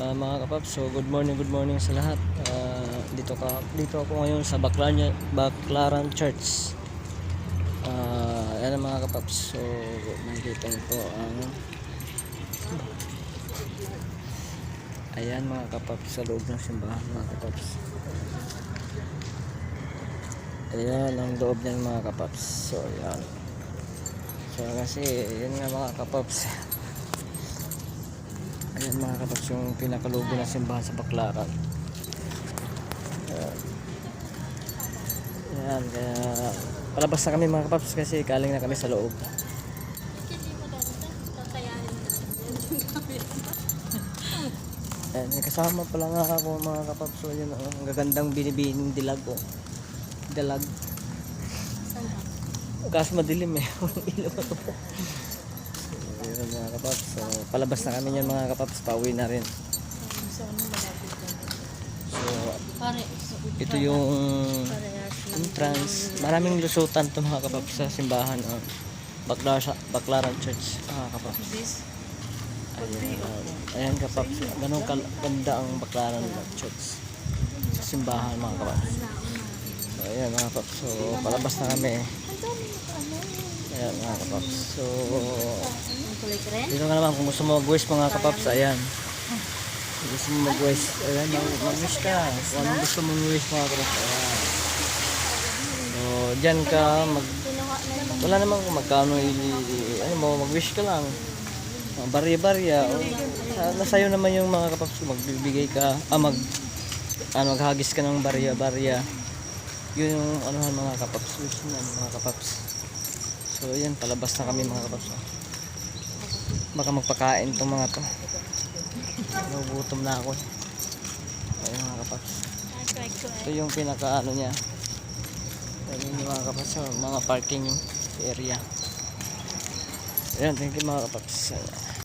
Ah, mga kapaps, so good morning, good morning sa lahat. Ah, dito ka dito ako ngayon sa Baclaran, Baclaran Church. Ah, yan ang mga kapaps. So nakikita niyo po ang Ayan mga kapaps sa loob ng simbahan mga kapaps. Ayan ang loob niyan mga kapaps. So ayan. So kasi yun nga mga kapaps. Ayan mga kapaps yung pinakalubo ng simbahan sa Baclaran. Ayan. Ayan, kaya palabas na kami mga kapaps kasi kaling na kami sa loob. Ayan, kasama pala nga ako mga kapaps. So yun, oh, ang gagandang binibining dilag ko. Dilag. Saan ba? Kaso madilim eh. Walang ilaw yun mga kapaps. So, palabas na kami yan mga kapaps. Pauwi na rin. So, ito yung entrance. Maraming lusutan to mga kapaps sa simbahan. Oh. Baclaran, Baclaran Church mga kapaps. Ayan, ayan kapaps. Ganun ganda ang Baclaran Church sa simbahan mga kapaps. So, ayan mga kapaps. So, palabas na kami. Ayan mga kapaps. So, dito ka naman kung gusto mo mag-wish mga kapaps. Ayan. Kung gusto mo mag-wish. Ayan, mag- mag-wish ka. Kung anong gusto mong wish mga kapaps. Ayan. So, dyan ka mag wala naman kung magkano ano mo, mag-wish ka lang. Barya-barya. Nasa'yo naman yung mga kapaps magbibigay ka, ah, mag, ano, maghagis ka ng barya-barya. Yun yung anuhan mga kapaps. Wish na mga kapaps. So, yan, palabas na kami mga kapaps. oh. Baka magpakain tong mga to. Nagugutom na ako. Ayun mga kapaps. Ito yung pinaka ano niya. Ayun yung mga kapaps, mga parking area. Ayan, thank you mga kapaps. Ayan.